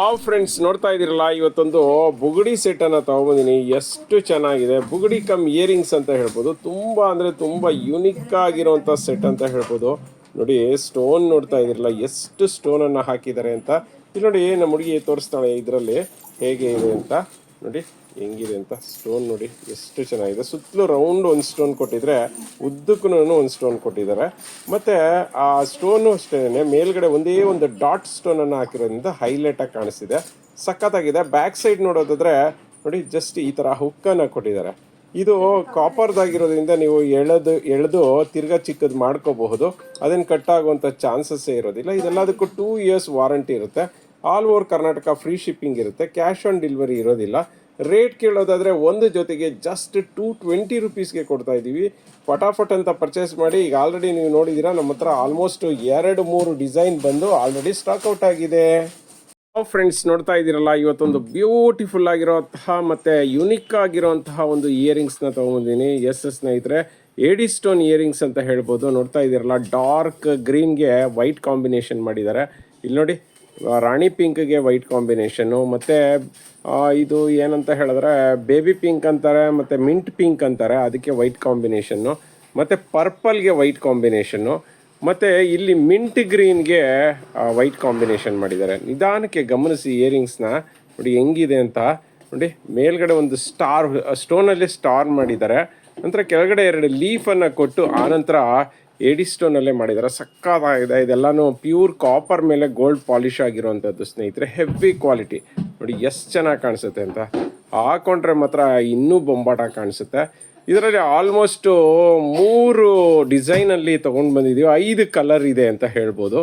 ಆ ಫ್ರೆಂಡ್ಸ್ ನೋಡ್ತಾ ಇದ್ದೀರಲ್ಲ, ಇವತ್ತೊಂದು ಬುಗುಡಿ ಸೆಟ್ ಅನ್ನ ತಗೊಂಬಂದಿನಿ. ಎಷ್ಟು ಚೆನ್ನಾಗಿದೆ. ಬುಗುಡಿ ಕಮ್ ಇಯರಿಂಗ್ಸ್ ಅಂತ ಹೇಳ್ಬೋದು. ತುಂಬ ಅಂದರೆ ತುಂಬ ಯುನಿಕ್ ಆಗಿರುವಂತ ಸೆಟ್ ಅಂತ ಹೇಳ್ಬೋದು. ನೋಡಿ ಸ್ಟೋನ್ ನೋಡ್ತಾ ಇದ್ದೀರಲ್ಲ, ಎಷ್ಟು ಸ್ಟೋನನ್ನು ಹಾಕಿದ್ದಾರೆ ಅಂತ. ಇಲ್ಲಿ ನೋಡಿ, ನಮ್ಮ ಹುಡುಗಿ ತೋರಿಸ್ತಾಳೆ ಇದರಲ್ಲಿ. ಹೇಗೆ ಇದೆ ಅಂತ. ನೋಡಿ, ಹೆಂಗಿದೆ ಅಂತ ಸ್ಟೋನ್ ನೋಡಿ, ಎಷ್ಟು ಚೆನ್ನಾಗಿದೆ. ಸುತ್ತಲೂ ರೌಂಡ್ ಒಂದು ಸ್ಟೋನ್ ಕೊಟ್ಟಿದ್ರೆ ಉದ್ದಕ್ಕೂ ಒಂದು ಸ್ಟೋನ್ ಕೊಟ್ಟಿದ್ದಾರೆ. ಮತ್ತೆ ಆ ಸ್ಟೋನು ಅಷ್ಟೇ ಮೇಲ್ಗಡೆ ಒಂದೇ ಒಂದು ಡಾಟ್ ಸ್ಟೋನ್ ಅನ್ನು ಹಾಕಿರೋದ್ರಿಂದ ಹೈಲೈಟ್ ಆಗಿ ಕಾಣಿಸ್ತಿದೆ. ಸಖತ್ತಾಗಿದೆ. ಬ್ಯಾಕ್ ಸೈಡ್ ನೋಡೋದಾದ್ರೆ, ನೋಡಿ ಜಸ್ಟ್ ಈ ತರ ಹುಕ್ಕನ್ನು ಕೊಟ್ಟಿದ್ದಾರೆ. ಇದು ಕಾಪರ್ದಾಗಿರೋದ್ರಿಂದ ನೀವು ಎಳೆದು ಎಳೆದು ತಿರ್ಗಾ ಚಿಕ್ಕದು ಮಾಡ್ಕೋಬಹುದು. ಅದನ್ನು ಕಟ್ ಆಗುವಂತ ಚಾನ್ಸಸ್ ಇರೋದಿಲ್ಲ. ಇದೆಲ್ಲದಕ್ಕೂ ಟೂ ಇಯರ್ಸ್ ವಾರಂಟಿ ಇರುತ್ತೆ. All over Karnataka free shipping ಇರುತ್ತೆ, ಕ್ಯಾಶ್ ಆನ್ ಡೆಲಿವರಿ ಇರೋದಿಲ್ಲ. ರೇಟ್ ಕೇಳೋದಾದರೆ ಒಂದು ಜೊತೆಗೆ ಜಸ್ಟ್ ಟೂ ಟ್ವೆಂಟಿ ರುಪೀಸ್ಗೆ ಕೊಡ್ತಾ ಇದ್ದೀವಿ. ಫಟಾಫಟ್ ಅಂತ ಪರ್ಚೇಸ್ ಮಾಡಿ, ಈಗ ಆಲ್ರೆಡಿ ನೀವು ನೋಡಿದ್ದೀರಾ, ನಮ್ಮ ಹತ್ರ ಆಲ್ಮೋಸ್ಟ್ ಎರಡು ಮೂರು ಡಿಸೈನ್ ಬಂದು ಆಲ್ರೆಡಿ ಸ್ಟಾಕ್ ಔಟ್ ಆಗಿದೆ. ಫ್ರೆಂಡ್ಸ್ ನೋಡ್ತಾ ಇದ್ದೀರಲ್ಲ, ಇವತ್ತೊಂದು ಬ್ಯೂಟಿಫುಲ್ ಆಗಿರುವಂತಹ ಮತ್ತು ಯುನಿಕ್ ಆಗಿರುವಂತಹ ಒಂದು ಇಯರಿಂಗ್ಸ್ನ ತೊಗೊಂಬಂದಿನಿ. ಎಸ್ ಎಸ್ ಸ್ನೇಹಿತರೆ ಏಡಿ ಸ್ಟೋನ್ ಇಯರಿಂಗ್ಸ್ ಅಂತ ಹೇಳ್ಬೋದು. ನೋಡ್ತಾ ಇದ್ದೀರಲ್ಲ ಡಾರ್ಕ್ ಗ್ರೀನ್ಗೆ ವೈಟ್ ಕಾಂಬಿನೇಷನ್ ಮಾಡಿದ್ದಾರೆ. ಇಲ್ಲಿ ನೋಡಿ ರಾಣಿ ಪಿಂಕ್ಗೆ ವೈಟ್ ಕಾಂಬಿನೇಷನ್ನು, ಮತ್ತು ಇದು ಏನಂತ ಹೇಳಿದ್ರೆ, ಬೇಬಿ ಪಿಂಕ್ ಅಂತಾರೆ, ಮತ್ತು ಮಿಂಟ್ ಪಿಂಕ್ ಅಂತಾರೆ, ಅದಕ್ಕೆ ವೈಟ್ ಕಾಂಬಿನೇಷನ್ನು, ಮತ್ತು ಪರ್ಪಲ್ಗೆ ವೈಟ್ ಕಾಂಬಿನೇಷನ್ನು, ಮತ್ತು ಇಲ್ಲಿ ಮಿಂಟ್ ಗ್ರೀನ್ಗೆ ವೈಟ್ ಕಾಂಬಿನೇಷನ್ ಮಾಡಿದ್ದಾರೆ. ನಿಧಾನಕ್ಕೆ ಗಮನಿಸಿ ಇಯರಿಂಗ್ಸ್ನ, ನೋಡಿ ಹೆಂಗಿದೆ ಅಂತ. ನೋಡಿ, ಮೇಲ್ಗಡೆ ಒಂದು ಸ್ಟಾರ್ ಸ್ಟೋನಲ್ಲಿ ಸ್ಟಾರ್ ಮಾಡಿದ್ದಾರೆ. ನಂತರ ಕೆಳಗಡೆ ಎರಡು ಲೀಫನ್ನು ಕೊಟ್ಟು, ಆನಂತರ ಏಡಿ ಸ್ಟೋನಲ್ಲೇ ಮಾಡಿದ್ದಾರೆ ಸಕ್ಕತ್ತಾಗಿದೆ. ಇದೆಲ್ಲಾನು ಪ್ಯೂರ್ ಕಾಪರ್ ಮೇಲೆ ಗೋಲ್ಡ್ ಪಾಲಿಶ್ ಆಗಿರುವಂಥದ್ದು ಸ್ನೇಹಿತರೆ ಹೆವಿ ಕ್ವಾಲಿಟಿ ನೋಡಿ, ಎಷ್ಟು ಚೆನ್ನಾಗಿ ಕಾಣಿಸುತ್ತೆ ಅಂತ. ಹಾಕೊಂಡ್ರೆ ಮಾತ್ರ ಇನ್ನೂ ಬೊಂಬಾಟ ಕಾಣಿಸುತ್ತೆ. ಇದರಲ್ಲಿ ಆಲ್ಮೋಸ್ಟು ಮೂರು ಡಿಸೈನಲ್ಲಿ ತೊಗೊಂಡು ಬಂದಿದ್ದೀವಿ ಐದು ಕಲರ್ ಇದೆ ಅಂತ ಹೇಳ್ಬೋದು.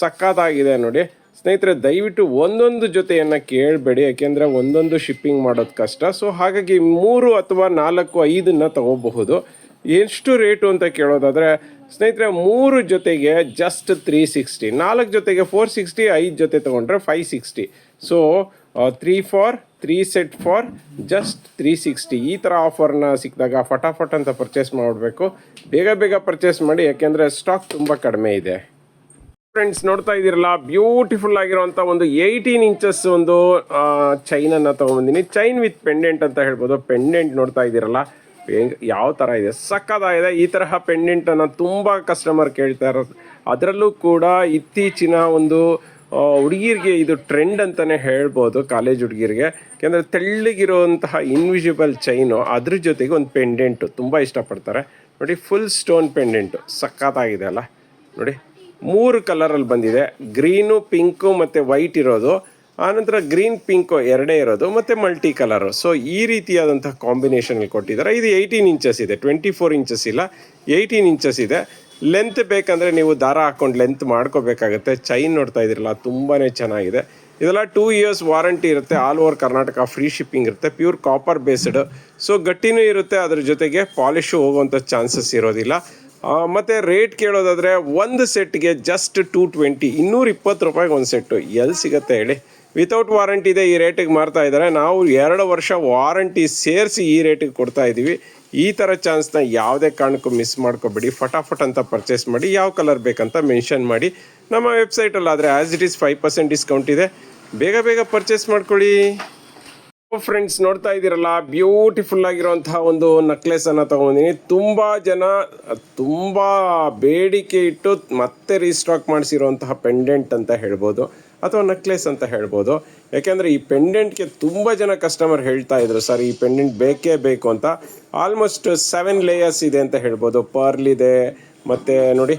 ಸಕ್ಕತ್ತಾಗಿದೆ ನೋಡಿ. ಸ್ನೇಹಿತರೆ, ದಯವಿಟ್ಟು ಒಂದೊಂದು ಜೊತೆಯನ್ನು ಕೇಳಬೇಡಿ. ಯಾಕೆಂದರೆ ಒಂದೊಂದು ಶಿಪ್ಪಿಂಗ್ ಮಾಡೋದು ಕಷ್ಟ. ಸೊ ಹಾಗಾಗಿ ಮೂರು ಅಥವಾ ನಾಲ್ಕು, ಐದನ್ನು ತಗೋಬಹುದು. ಎಷ್ಟು ರೇಟು ಅಂತ ಕೇಳೋದಾದರೆ, ಸ್ನೇಹಿತರೆ, ಮೂರು ಜೊತೆಗೆ ಜಸ್ಟ್ ತ್ರೀ ಸಿಕ್ಸ್ಟಿ ನಾಲ್ಕು ಜೊತೆಗೆ ಫೋರ್ ಸಿಕ್ಸ್ಟಿ ಐದು ಜೊತೆ ತೊಗೊಂಡ್ರೆ five sixty so three for three set for just three sixty ಈ ಥರ ಆಫರ್ನ ಸಿಕ್ಕಿದಾಗ ಫಟಾಫಟ್ ಅಂತ ಪರ್ಚೇಸ್ ಮಾಡಬೇಕು. ಬೇಗ ಬೇಗ ಪರ್ಚೇಸ್ ಮಾಡಿ, ಯಾಕೆಂದರೆ ಸ್ಟಾಕ್ ತುಂಬ ಕಡಿಮೆ ಇದೆ. ಫ್ರೆಂಡ್ಸ್ ನೋಡ್ತಾ ಇದ್ದೀರಲ್ಲ ಬ್ಯೂಟಿಫುಲ್ ಆಗಿರುವಂಥ ಒಂದು ಏಯ್ಟೀನ್ ಇಂಚಸ್ ಒಂದು ಚೈನನ್ನು ತೊಗೊಂಬಂದಿನಿ ಚೈನ್ ವಿತ್ ಪೆಂಡೆಂಟ್ ಅಂತ ಹೇಳ್ಬೋದು. ಪೆಂಡೆಂಟ್ ನೋಡ್ತಾ ಇದ್ದೀರಲ್ಲ. ಯಾವ ಥರ ಇದೆ? ಸಕ್ಕತ್ತಾಗಿದೆ. ಈ ತರಹ ಪೆಂಡೆಂಟನ್ನು ತುಂಬ ಕಸ್ಟಮರ್ ಕೇಳ್ತಾ ಇರೋದು. ಅದರಲ್ಲೂ ಕೂಡ ಇತ್ತೀಚಿನ ಒಂದು ಹುಡುಗಿರಿಗೆ ಇದು ಟ್ರೆಂಡ್ ಅಂತಲೇ ಹೇಳ್ಬೋದು ಕಾಲೇಜ್ ಹುಡುಗಿರಿಗೆ. ಯಾಕೆಂದರೆ ತೆಳ್ಳಗಿರುವಂತಹ ಇನ್ವಿಜಿಬಲ್ ಚೈನು ಅದ್ರ ಜೊತೆಗೆ ಒಂದು ಪೆಂಡೆಂಟು ತುಂಬ ಇಷ್ಟಪಡ್ತಾರೆ. ನೋಡಿ ಫುಲ್ ಸ್ಟೋನ್ ಪೆಂಡೆಂಟು ಸಕ್ಕತ್ತಾಗಿದೆ ಅಲ್ಲ. ನೋಡಿ, ಮೂರು ಕಲರಲ್ಲಿ ಬಂದಿದೆ. ಗ್ರೀನು ಪಿಂಕು ಮತ್ತು ವೈಟ್ ಇರೋದು. ಆನಂತರ ಗ್ರೀನ್ ಪಿಂಕು ಎರಡೇ ಇರೋದು, ಮತ್ತು ಮಲ್ಟಿ ಕಲರು. ಸೊ ಈ ರೀತಿಯಾದಂಥ ಕಾಂಬಿನೇಷನಲ್ಲಿ ಕೊಟ್ಟಿದ್ದಾರೆ. ಇದು ಏಯ್ಟೀನ್ ಇಂಚಸ್ ಇದೆ ಟ್ವೆಂಟಿ ಫೋರ್ ಇಂಚಸ್ ಇಲ್ಲ ಏಯ್ಟೀನ್ ಇಂಚಸ್ ಇದೆ. ಲೆಂತ್ ಬೇಕಂದರೆ ನೀವು ದಾರ ಹಾಕೊಂಡು ಲೆಂತ್ ಮಾಡ್ಕೋಬೇಕಾಗುತ್ತೆ. ಚೈನ್ ನೋಡ್ತಾ ಇದ್ದೀರಲ್ಲ ತುಂಬಾ ಚೆನ್ನಾಗಿದೆ. ಇದೆಲ್ಲ ಟೂ ಇಯರ್ಸ್ ವಾರಂಟಿ ಇರುತ್ತೆ all over Karnataka free shipping ಇರುತ್ತೆ ಪ್ಯೂರ್ ಕಾಪರ್ ಬೇಸ್ಡ್ ಸೊ ಗಟ್ಟಿನೂ ಇರುತ್ತೆ, ಅದ್ರ ಜೊತೆಗೆ ಪಾಲಿಶು ಹೋಗುವಂಥ ಚಾನ್ಸಸ್ ಇರೋದಿಲ್ಲ. ಮತ್ತೆ ರೇಟ್ ಕೇಳೋದಾದರೆ, ಒಂದು ಸೆಟ್ಗೆ ಜಸ್ಟ್ ಟೂ ಟ್ವೆಂಟಿ ಇನ್ನೂರ ಇಪ್ಪತ್ತು ರೂಪಾಯಿಗೆ ಒಂದು ಸೆಟ್ಟು ಎಲ್ಲಿ ಸಿಗುತ್ತೆ ಹೇಳಿ? ವಿತೌಟ್ ವಾರಂಟಿ ಇದೆ ಈ ರೇಟಿಗೆ ಮಾರ್ತಾ ಇದ್ದಾರೆ. ನಾವು ಎರಡು ವರ್ಷ ವಾರಂಟಿ ಸೇರಿಸಿ ಈ ರೇಟಿಗೆ ಕೊಡ್ತಾ ಇದ್ದೀವಿ ಈ ಥರ ಚಾನ್ಸ್ನ ಯಾವುದೇ ಕಾರಣಕ್ಕೂ ಮಿಸ್ ಮಾಡ್ಕೋಬೇಡಿ. ಫಟಾಫಟ್ ಅಂತ ಪರ್ಚೇಸ್ ಮಾಡಿ, ಯಾವ ಕಲರ್ ಬೇಕಂತ ಮೆನ್ಷನ್ ಮಾಡಿ. ನಮ್ಮ ವೆಬ್ಸೈಟಲ್ಲಾದರೆ as it is five percent discount ಇದೆ. ಬೇಗ ಬೇಗ ಪರ್ಚೇಸ್ ಮಾಡ್ಕೊಳ್ಳಿ. ಫ್ರೆಂಡ್ಸ್ ನೋಡ್ತಾ ಇದ್ದೀರಲ್ಲ? ಬ್ಯೂಟಿಫುಲ್ ಆಗಿರುವಂತಹ ಒಂದು ನೆಕ್ಲೆಸ್ ಅನ್ನ ತಗೊಂಡಿನಿ ತುಂಬಾ ಜನ, ತುಂಬಾ ಬೇಡಿಕೆ ಇಟ್ಟು ಮತ್ತೆ ರೀಸ್ಟಾಕ್ ಮಾಡಿಸಿರುವಂತಹ ಪೆಂಡೆಂಟ್ ಅಂತ ಹೇಳ್ಬೋದು. ಅಥವಾ ನೆಕ್ಲೆಸ್ ಅಂತ ಹೇಳ್ಬೋದು. ಯಾಕೆಂದರೆ ಈ ಪೆಂಡೆಂಟ್ಗೆ ತುಂಬ ಜನ ಕಸ್ಟಮರ್ ಹೇಳ್ತಾ ಇದ್ರು, ಸರ್, ಈ ಪೆಂಡೆಂಟ್ ಬೇಕೇ ಬೇಕು ಅಂತ. ಆಲ್ಮೋಸ್ಟ್ ಸೆವೆನ್ ಲೇಯರ್ಸ್ ಇದೆ ಅಂತ ಹೇಳ್ಬೋದು. ಪರ್ಲ್ ಇದೆ, ಮತ್ತು ನೋಡಿ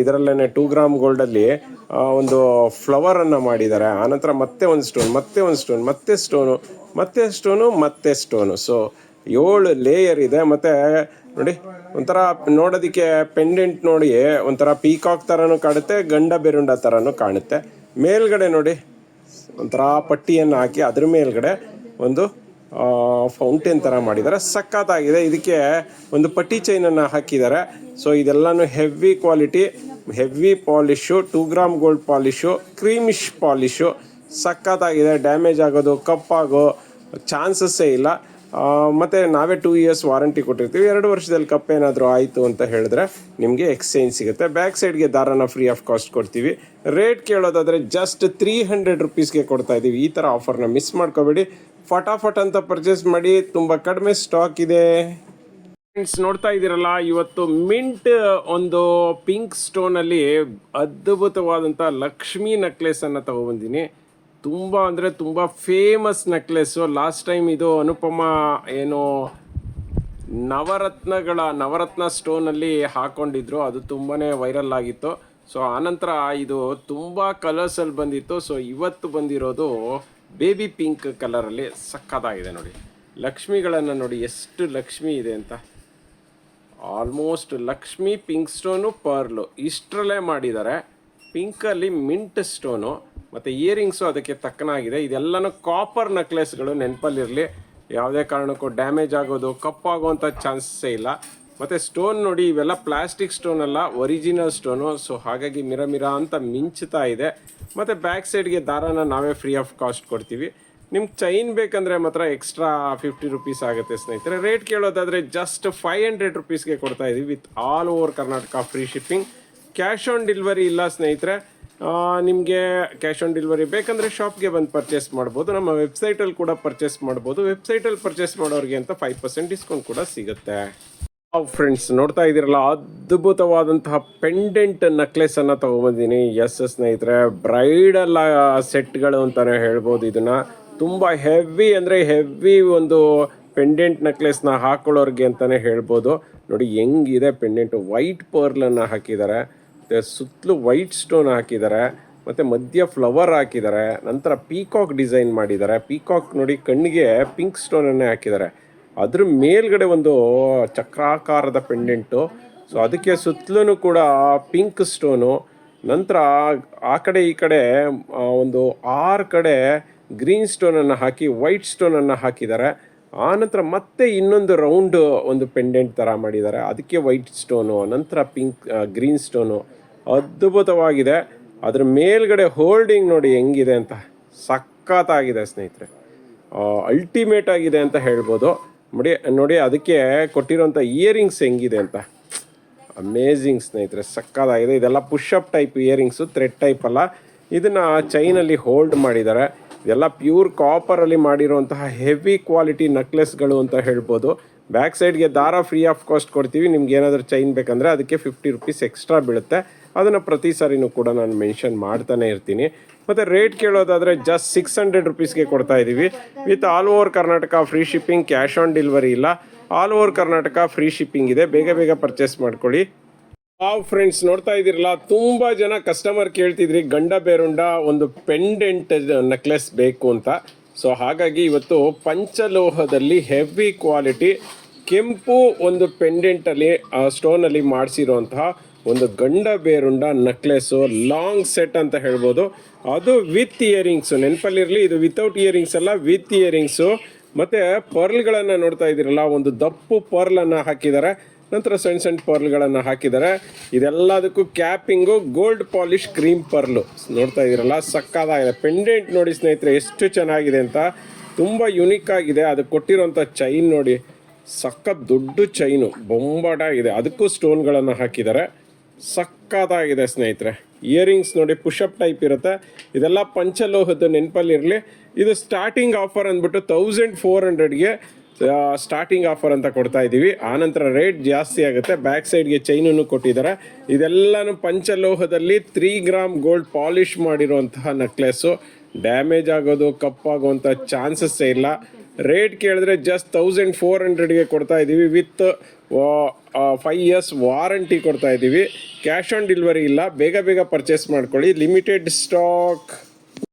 ಇದರಲ್ಲೇ ಟೂ ಗ್ರಾಮ್ ಗೋಲ್ಡಲ್ಲಿ ಒಂದು ಫ್ಲವರನ್ನು ಮಾಡಿದ್ದಾರೆ. ಆನಂತರ ಮತ್ತೆ ಒಂದು ಸ್ಟೋನ್ ಮತ್ತೆ ಒಂದು ಸ್ಟೋನ್ ಮತ್ತೆ ಸ್ಟೋನು ಮತ್ತೆ ಸ್ಟೋನು ಮತ್ತೆ ಸ್ಟೋನು ಸೊ ಏಳು ಲೇಯರ್ ಇದೆ. ಮತ್ತು ನೋಡಿ, ಒಂಥರ ನೋಡೋದಕ್ಕೆ ಪೆಂಡೆಂಟ್ ನೋಡಿ, ಒಂಥರ ಪೀಕಾಕ್ ಥರನೂ ಕಾಣುತ್ತೆ, ಗಂಡ ಬೆರುಂಡ ಥರನೂ ಕಾಣುತ್ತೆ. ಮೇಲ್ಗಡೆ ನೋಡಿ, ಒಂಥರ ಪಟ್ಟಿಯನ್ನು ಹಾಕಿ ಅದ್ರ ಮೇಲ್ಗಡೆ ಒಂದು ಫೌಂಟೇನ್ ಥರ ಮಾಡಿದ್ದಾರೆ. ಸಖತ್ತಾಗಿದೆ. ಇದಕ್ಕೆ ಒಂದು ಪಟ್ಟಿ ಚೈನನ್ನು ಹಾಕಿದ್ದಾರೆ. ಸೊ ಇದೆಲ್ಲನೂ heavy quality heavy polish two gram gold polish creamish polish ಸಖತ್ತಾಗಿದೆ. ಡ್ಯಾಮೇಜ್ ಆಗೋದು, ಕಪ್ಪಾಗೋ ಚಾನ್ಸಸ್ಸೇ ಇಲ್ಲ. ಮತ್ತು ನಾವೇ ಟೂ ಇಯರ್ಸ್ ವಾರಂಟಿ ಕೊಟ್ಟಿರ್ತೀವಿ. ಎರಡು ವರ್ಷದಲ್ಲಿ ಕಪ್ ಏನಾದರೂ ಆಯಿತು ಅಂತ ಹೇಳಿದ್ರೆ ನಿಮಗೆ ಎಕ್ಸ್ಚೇಂಜ್ ಸಿಗುತ್ತೆ. ಬ್ಯಾಕ್ ಸೈಡ್ಗೆ ದಾರನ ಫ್ರೀ ಆಫ್ ಕಾಸ್ಟ್ ಕೊಡ್ತೀವಿ. ರೇಟ್ ಕೇಳೋದಾದರೆ ಜಸ್ಟ್ ತ್ರೀ ಹಂಡ್ರೆಡ್ ರುಪೀಸ್ಗೆ ಕೊಡ್ತಾ ಇದ್ದೀವಿ. ಈ ಥರ ಆಫರ್ನ ಮಿಸ್ ಮಾಡ್ಕೋಬೇಡಿ. ಫಟಾಫಟ್ ಅಂತ ಪರ್ಚೇಸ್ ಮಾಡಿ. ತುಂಬ ಕಡಿಮೆ ಸ್ಟಾಕ್ ಇದೆ. ಫ್ರೆಂಡ್ಸ್ ನೋಡ್ತಾ ಇದ್ದೀರಲ್ಲ, ಇವತ್ತು ಮಿಂಟ್ ಒಂದು ಪಿಂಕ್ ಸ್ಟೋನಲ್ಲಿ ಅದ್ಭುತವಾದಂಥ ಲಕ್ಷ್ಮಿ ನೆಕ್ಲೆಸನ್ನು ತಗೊಬಂದಿನಿ ತುಂಬ ಅಂದರೆ ತುಂಬ ಫೇಮಸ್ ನೆಕ್ಲೆಸ್ಸು ಲಾಸ್ಟ್ ಟೈಮ್ ಇದು ಅನುಪಮ ಏನು ನವರತ್ನಗಳ, ನವರತ್ನ ಸ್ಟೋನಲ್ಲಿ ಹಾಕೊಂಡಿದ್ರು. ಅದು ತುಂಬಾ ವೈರಲ್ ಆಗಿತ್ತು. ಸೊ ಆನಂತರ ಇದು ತುಂಬ ಕಲರ್ಸಲ್ಲಿ ಬಂದಿತ್ತು. ಸೊ ಇವತ್ತು ಬಂದಿರೋದು ಬೇಬಿ ಪಿಂಕ್ ಕಲರಲ್ಲಿ ಸಕ್ಕತ್ತಾಗಿದೆ ನೋಡಿ. ಲಕ್ಷ್ಮಿಗಳನ್ನು ನೋಡಿ ಎಷ್ಟು ಲಕ್ಷ್ಮಿ ಇದೆ ಅಂತ. Almost Lakshmi pink stone pearl ಇಷ್ಟರಲ್ಲೇ ಮಾಡಿದ್ದಾರೆ. ಪಿಂಕಲ್ಲಿ ಮಿಂಟ್ ಸ್ಟೋನು ಮತ್ತು ಇಯರಿಂಗ್ಸು ಅದಕ್ಕೆ ತಕ್ಕನಾಗಿದೆ. ಇದೆಲ್ಲನೂ ಕಾಪರ್ ನೆಕ್ಲೆಸ್ಗಳು ನೆನಪಲ್ಲಿರಲಿ. ಯಾವುದೇ ಕಾರಣಕ್ಕೂ ಡ್ಯಾಮೇಜ್ ಆಗೋದು ಕಪ್ಪಾಗುವಂಥ ಚಾನ್ಸಸ್ಸೇ ಇಲ್ಲ. ಮತ್ತು ಸ್ಟೋನ್ ನೋಡಿ, ಇವೆಲ್ಲ ಪ್ಲಾಸ್ಟಿಕ್ ಸ್ಟೋನ್ ಅಲ್ಲ ಒರಿಜಿನಲ್ ಸ್ಟೋನು ಸೊ ಹಾಗಾಗಿ ಮಿರ ಮಿರ ಅಂತ ಮಿಂಚ್ತಾ ಇದೆ. ಮತ್ತು ಬ್ಯಾಕ್ ಸೈಡ್ಗೆ ದಾರನ ನಾವೇ ಫ್ರೀ ಆಫ್ ಕಾಸ್ಟ್ ಕೊಡ್ತೀವಿ. ನಿಮ್ಗೆ ಚೈನ್ ಬೇಕಂದರೆ ಮಾತ್ರ ಎಕ್ಸ್ಟ್ರಾ ಫಿಫ್ಟಿ ರುಪೀಸ್ ಆಗುತ್ತೆ ಸ್ನೇಹಿತರೆ. ರೇಟ್ ಕೇಳೋದಾದರೆ ಜಸ್ಟ್ ಫೈವ್ ಹಂಡ್ರೆಡ್ ರುಪೀಸ್ಗೆ ಕೊಡ್ತಾ ಇದೀವಿ with all over Karnataka free shipping cash on delivery ಇಲ್ಲ ಸ್ನೇಹಿತರೆ. ನಿಮಗೆ ಕ್ಯಾಶ್ ಆನ್ ಡೆಲಿವರಿ ಬೇಕಂದರೆ ಶಾಪ್ಗೆ ಬಂದು ಪರ್ಚೇಸ್ ಮಾಡ್ಬೋದು. ನಮ್ಮ ವೆಬ್ಸೈಟಲ್ಲಿ ಕೂಡ ಪರ್ಚೇಸ್ ಮಾಡ್ಬೋದು. ವೆಬ್ಸೈಟಲ್ಲಿ ಪರ್ಚೇಸ್ ಮಾಡೋರಿಗೆ ಅಂತ ಫೈವ್ ಪರ್ಸೆಂಟ್ ಡಿಸ್ಕೌಂಟ್ ಕೂಡ ಸಿಗುತ್ತೆ. ಫ್ರೆಂಡ್ಸ್ ನೋಡ್ತಾ ಇದ್ದೀರಲ್ಲ, ಅದ್ಭುತವಾದಂತಹ ಪೆಂಡೆಂಟ್ ನೆಕ್ಲೆಸ್ ಅನ್ನ ಎಸ್ ಎಸ್ ಸ್ನೇಹಿತರೆ ಬ್ರೈಡಲ್ ಸೆಟ್ಗಳು ಅಂತಾನೆ ಹೇಳ್ಬೋದು ಇದನ್ನ. ತುಂಬಾ ಹೆವಿ ಅಂದ್ರೆ ಹೆವಿ ಒಂದು ಪೆಂಡೆಂಟ್ ನೆಕ್ಲೆಸ್ನ ಹಾಕೊಳ್ಳೋರಿಗೆ ಅಂತಾನೆ ಹೇಳ್ಬೋದು. ನೋಡಿ, ಹೆಂಗಿದೆ ಪೆಂಡೆಂಟ್ ವೈಟ್ ಪರ್ಲನ್ನು ಹಾಕಿದ್ದಾರೆ. ಸುತ್ತಲೂ ವೈಟ್ ಸ್ಟೋನ್ ಹಾಕಿದ್ದಾರೆ ಮತ್ತು ಮಧ್ಯ ಫ್ಲವರ್ ಹಾಕಿದ್ದಾರೆ ನಂತರ ಪೀಕಾಕ್ ಡಿಸೈನ್ ಮಾಡಿದ್ದಾರೆ ಪೀಕಾಕ್ ನೋಡಿ ಕಣ್ಣಿಗೆ ಪಿಂಕ್ ಸ್ಟೋನನ್ನೇ ಹಾಕಿದ್ದಾರೆ ಅದ್ರ ಮೇಲ್ಗಡೆ ಒಂದು ಚಕ್ರಾಕಾರದ ಪೆಂಡೆಂಟು ಸೊ ಅದಕ್ಕೆ ಸುತ್ತಲೂ ಕೂಡ ಪಿಂಕ್ ಸ್ಟೋನು ನಂತರ ಆ ಕಡೆ ಈ ಕಡೆ ಒಂದು ಆರು ಕಡೆ ಗ್ರೀನ್ ಸ್ಟೋನನ್ನು ಹಾಕಿ ವೈಟ್ ಸ್ಟೋನನ್ನು ಹಾಕಿದ್ದಾರೆ ಆನಂತರ ಮತ್ತೆ ಇನ್ನೊಂದು ರೌಂಡ್ ಒಂದು ಪೆಂಡೆಂಟ್ ಥರ ಮಾಡಿದ್ದಾರೆ ಅದಕ್ಕೆ ವೈಟ್ ಸ್ಟೋನು ನಂತರ ಪಿಂಕ್ ಗ್ರೀನ್ ಸ್ಟೋನು ಅದ್ಭುತವಾಗಿದೆ. ಅದ್ರ ಮೇಲ್ಗಡೆ ಹೋಲ್ಡಿಂಗ್ ನೋಡಿ ಹೆಂಗಿದೆ ಅಂತ ಸಖತ್ತಾಗಿದೆ ಸ್ನೇಹಿತರೆ. ಅಲ್ಟಿಮೇಟ್ ಆಗಿದೆ ಅಂತ ಹೇಳ್ಬೋದು. ನೋಡಿ ನೋಡಿ ಅದಕ್ಕೆ ಕೊಟ್ಟಿರೋಂಥ ಇಯರಿಂಗ್ಸ್ ಹೆಂಗಿದೆ ಅಂತ. ಅಮೇಝಿಂಗ್ ಸ್ನೇಹಿತರೆ ಸಕ್ಕತ್ತಾಗಿದೆ ಇದೆಲ್ಲ push up type earrings thread type ಅಲ್ಲ. ಇದನ್ನು ಚೈನಲ್ಲಿ ಹೋಲ್ಡ್ ಮಾಡಿದ್ದಾರೆ. ಇದೆಲ್ಲ ಪ್ಯೂರ್ ಕಾಪರಲ್ಲಿ ಮಾಡಿರುವಂತಹ ಹೆವಿ ಕ್ವಾಲಿಟಿ ನೆಕ್ಲೆಸ್ಗಳು ಅಂತ ಹೇಳ್ಬೋದು. ಬ್ಯಾಕ್ ಸೈಡ್ಗೆ ದಾರ ಫ್ರೀ ಆಫ್ ಕಾಸ್ಟ್ ಕೊಡ್ತೀವಿ. ನಿಮ್ಗೆ ಏನಾದರೂ ಚೈನ್ ಬೇಕಂದರೆ ಅದಕ್ಕೆ ಫಿಫ್ಟಿ ರುಪೀಸ್ ಎಕ್ಸ್ಟ್ರಾ ಬೀಳುತ್ತೆ. ಅದನ್ನು ಪ್ರತಿ ಸಾರಿನೂ ಕೂಡ ನಾನು ಮೆನ್ಷನ್ ಮಾಡ್ತಾನೆ ಇರ್ತೀನಿ. ಮತ್ತು ರೇಟ್ ಕೇಳೋದಾದರೆ ಜಸ್ಟ್ ಸಿಕ್ಸ್ ಹಂಡ್ರೆಡ್ ರುಪೀಸ್ಗೆ ಕೊಡ್ತಾ ಇದ್ದೀವಿ with all over Karnataka free shipping cash on delivery ಇಲ್ಲ. All over Karnataka free shipping ಇದೆ. ಬೇಗ ಬೇಗ ಪರ್ಚೇಸ್ ಮಾಡ್ಕೊಳ್ಳಿ. ಹಾವ್ ಫ್ರೆಂಡ್ಸ್ ನೋಡ್ತಾ ಇದ್ದೀರಲ್ಲ? ತುಂಬ ಜನ ಕಸ್ಟಮರ್ ಕೇಳ್ತಿದ್ರಿ. ಗಂಡ ಬೇರುಂಡ ಒಂದು ಪೆಂಡೆಂಟ್ ನೆಕ್ಲೆಸ್ ಬೇಕು ಅಂತ. ಸೊ ಹಾಗಾಗಿ ಇವತ್ತು ಪಂಚಲೋಹದಲ್ಲಿ ಹೆವಿ ಕ್ವಾಲಿಟಿ ಕೆಂಪು ಒಂದು ಪೆಂಡೆಂಟಲ್ಲಿ ಸ್ಟೋನಲ್ಲಿ ಮಾಡಿಸಿರುವಂತಹ ಒಂದು ಗಂಡ ಬೇರುಂಡ ನೆಕ್ಲೆಸ್ಸು ಲಾಂಗ್ ಸೆಟ್ ಅಂತ ಹೇಳ್ಬೋದು. ಅದು ವಿತ್ ಇಯರಿಂಗ್ಸು ನೆನಪಲ್ಲಿರಲಿ, ಇದು ವಿತೌಟ್ ಇಯರಿಂಗ್ಸ್ ಅಲ್ಲ ವಿತ್ ಇಯರಿಂಗ್ಸು ಮತ್ತು ಪರ್ಲ್ಗಳನ್ನು ನೋಡ್ತಾ ಇದ್ದೀರಲ್ಲ, ಒಂದು ದಪ್ಪು ಪರ್ಲನ್ನು ಹಾಕಿದ್ದಾರೆ. ನಂತರ ಸಣ್ಣ ಸಣ್ಣ ಪರ್ಲ್ಗಳನ್ನು ಹಾಕಿದ್ದಾರೆ. ಇದೆಲ್ಲದಕ್ಕೂ capping gold polish cream pearl ನೋಡ್ತಾ ಇದ್ದೀರಲ್ಲ, ಸಕ್ಕದಾಗಿದೆ. ಪೆಂಡೆಂಟ್ ನೋಡಿ ಸ್ನೇಹಿತರೆ, ಎಷ್ಟು ಚೆನ್ನಾಗಿದೆ ಅಂತ. ತುಂಬ ಯುನಿಕ್ ಆಗಿದೆ. ಅದು ಕೊಟ್ಟಿರೋಂಥ ಚೈನ್ ನೋಡಿ. ಸಖತ್ ದೊಡ್ಡ ಚೈನು ಬೊಂಬಾಟಾಗಿದೆ. ಅದಕ್ಕೂ ಸ್ಟೋನ್ಗಳನ್ನು ಹಾಕಿದ್ದಾರೆ. ಸಕ್ಕತ್ತಾಗಿದೆ ಸ್ನೇಹಿತರೆ. ಇಯರಿಂಗ್ಸ್ ನೋಡಿ ಪುಷಪ್ ಟೈಪ್ ಇರುತ್ತೆ. ಇದೆಲ್ಲ ಪಂಚಲೋಹದ ನೆನಪಲ್ಲಿರಲಿ. ಇದು ಸ್ಟಾರ್ಟಿಂಗ್ ಆಫರ್ ಅಂದ್ಬಿಟ್ಟು ತೌಸಂಡ್ ಫೋರ್ ಹಂಡ್ರೆಡ್ಗೆ ಸ್ಟಾರ್ಟಿಂಗ್ ಆಫರ್ ಅಂತ ಕೊಡ್ತಾ ಇದ್ದೀವಿ ಆನಂತರ ರೇಟ್ ಜಾಸ್ತಿ ಆಗುತ್ತೆ. ಬ್ಯಾಕ್ ಸೈಡ್ಗೆ ಚೈನನ್ನು ಕೊಟ್ಟಿದ್ದಾರೆ. ಇದೆಲ್ಲನೂ ಪಂಚಲೋಹದಲ್ಲಿ ತ್ರೀ ಗ್ರಾಮ್ ಗೋಲ್ಡ್ ಪಾಲಿಶ್ ಮಾಡಿರುವಂತಹ ನೆಕ್ಲೆಸ್ಸು ಡ್ಯಾಮೇಜ್ ಆಗೋದು ಕಪ್ಪಾಗುವಂಥ ಚಾನ್ಸಸ್ಸೇ ಇಲ್ಲ. ರೇಟ್ ಕೇಳಿದ್ರೆ ಜಸ್ಟ್ ತೌಸಂಡ್ ಫೋರ್ ಹಂಡ್ರೆಡ್ಗೆ ಕೊಡ್ತಾ ಇದ್ದೀವಿ ವಿತ್ ಫೈವ್ ಇಯರ್ಸ್ ವಾರಂಟಿ ಕೊಡ್ತಾ ಇದ್ದೀವಿ. ಕ್ಯಾಶ್ ಆನ್ ಡೆಲಿವರಿ ಇಲ್ಲ. ಬೇಗ ಬೇಗ ಪರ್ಚೇಸ್ ಮಾಡ್ಕೊಳ್ಳಿ. Limited stock